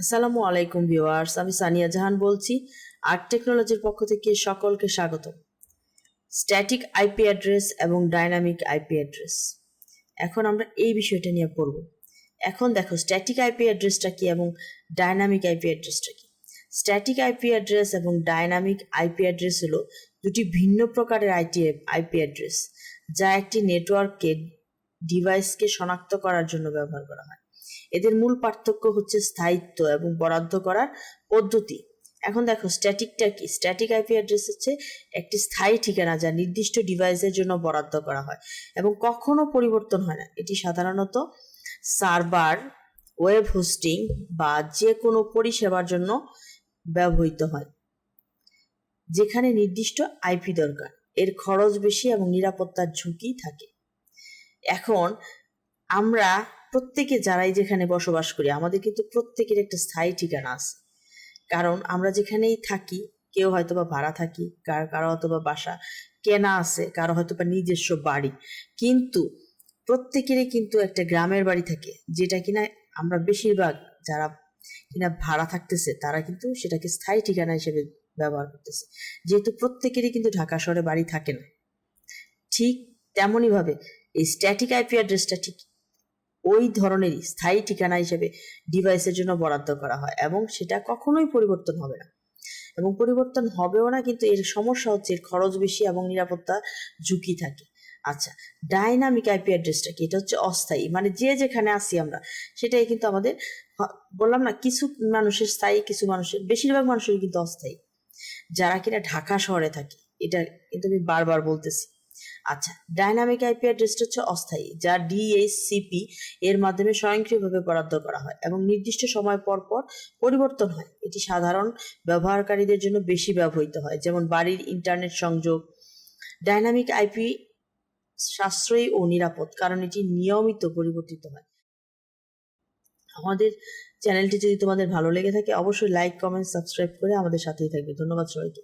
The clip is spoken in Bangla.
আসসালামু আলাইকুম ভিউয়ার্স, আমি সানিয়া জাহান বলছি, আর্ট টেকনোলজির পক্ষ থেকে সকলকে স্বাগত স্ট্যাটিক আইপি অ্যাড্রেস এবং ডাইনামিক আইপি অ্যাড্রেস। এখন আমরা এই বিষয়টা নিয়ে পড়ব। এখন দেখো, স্ট্যাটিক আইপি অ্যাড্রেসটা কি এবং ডাইনামিক আইপি অ্যাড্রেসটা কি? স্ট্যাটিক আইপি অ্যাড্রেস এবং ডাইনামিক আইপি অ্যাড্রেস হলো দুটি ভিন্ন প্রকারের আইটি আইপি অ্যাড্রেস, যা একটি নেটওয়ার্ককে, ডিভাইসকে শনাক্ত করার জন্য ব্যবহার করা হয়। এদের মূল পার্থক্য হচ্ছে স্থায়িত্ব এবং বরাদ্দ করার পদ্ধতি। এখন দেখো স্ট্যাটিকটা কি? স্ট্যাটিক আইপি অ্যাড্রেস হচ্ছে একটি স্থায়ী ঠিকানা যা নির্দিষ্ট ডিভাইসের জন্য বরাদ্দ করা হয় এবং কখনো পরিবর্তন হয় না। এটি সাধারণত সার্ভার ওয়েব হোস্টিং বা যে কোনো পরিষেবার জন্য ব্যবহৃত হয়, যেখানে নির্দিষ্ট আইপি দরকার। এর খরচ বেশি এবং নিরাপত্তার ঝুঁকি থাকে। এখন আমরা প্রত্যেকে যারাই যেখানে বসবাস করি, আমাদের কিন্তু প্রত্যেকের একটা স্থায়ী ঠিকানা আছে। কারণ আমরা যেখানেই থাকি, কেউ হয়তো বা ভাড়া থাকি, কার, কারও হয়তো বা বাসা কেনা আছে, কারও হয়তো বা নিজস্ব বাড়ি। কিন্তু প্রত্যেকেরই কিন্তু একটা গ্রামের বাড়ি থাকে, যেটা কিনা আমরা বেশিরভাগ যারা কিনা ভাড়া থাকতেছে, তারা কিন্তু সেটাকে স্থায়ী ঠিকানা হিসেবে ব্যবহার করতেছে। যেহেতু প্রত্যেকেরই কিন্তু ঢাকা শহরে বাড়ি থাকে না। ঠিক তেমনই ভাবে এই স্ট্যাটিক আইপি অ্যাড্রেসটা ঠিক ওই ধরনেরই স্থায়ী ঠিকানা হিসেবে ডিভাইসের জন্য বরাদ্দ করা হয় এবং সেটা কখনোই পরিবর্তন হবে না। এবং পরিবর্তন হবেও না, কিন্তু এর সমস্যা হচ্ছে এর খরচ বেশি এবং নিরাপত্তা ঝুঁকি থাকে। আচ্ছা ডাইনামিক আইপি অ্যাড্রেসটা কি? এটা হচ্ছে অস্থায়ী মানে যে যেখানে আসি আমরা, সেটাই কিন্তু আমাদের বললাম না, কিছু মানুষের স্থায়ী, কিছু মানুষের, বেশিরভাগ মানুষের কিন্তু অস্থায়ী। যারা কিনা ঢাকা শহরে থাকে, এটা কিন্তু আমি বারবার বলতেছি। আচ্ছা ডাইনামিক আইপি অ্যাড্রেসটা হচ্ছে অস্থায়ী, যা ডিএইচসিপি এর মাধ্যমে স্বয়ংক্রিয়ভাবে বরাদ্দ করা হয় এবং নির্দিষ্ট সময় পর পর পরিবর্তন হয়। এটি সাধারণ ব্যবহারকারীদের জন্য বেশি ব্যবহৃত হয়, যেমন বাড়ির ইন্টারনেট সংযোগ ডাইনামিক আইপি সাশ্রয়ী ও নিরাপদ, কারণ এটি নিয়মিত পরিবর্তিত হয়। আমাদের চ্যানেলটি যদি তোমাদের ভালো লেগে থাকে, অবশ্যই লাইক কমেন্ট সাবস্ক্রাইব করে আমাদের সাথেই থাকবে। ধন্যবাদ সবাইকে।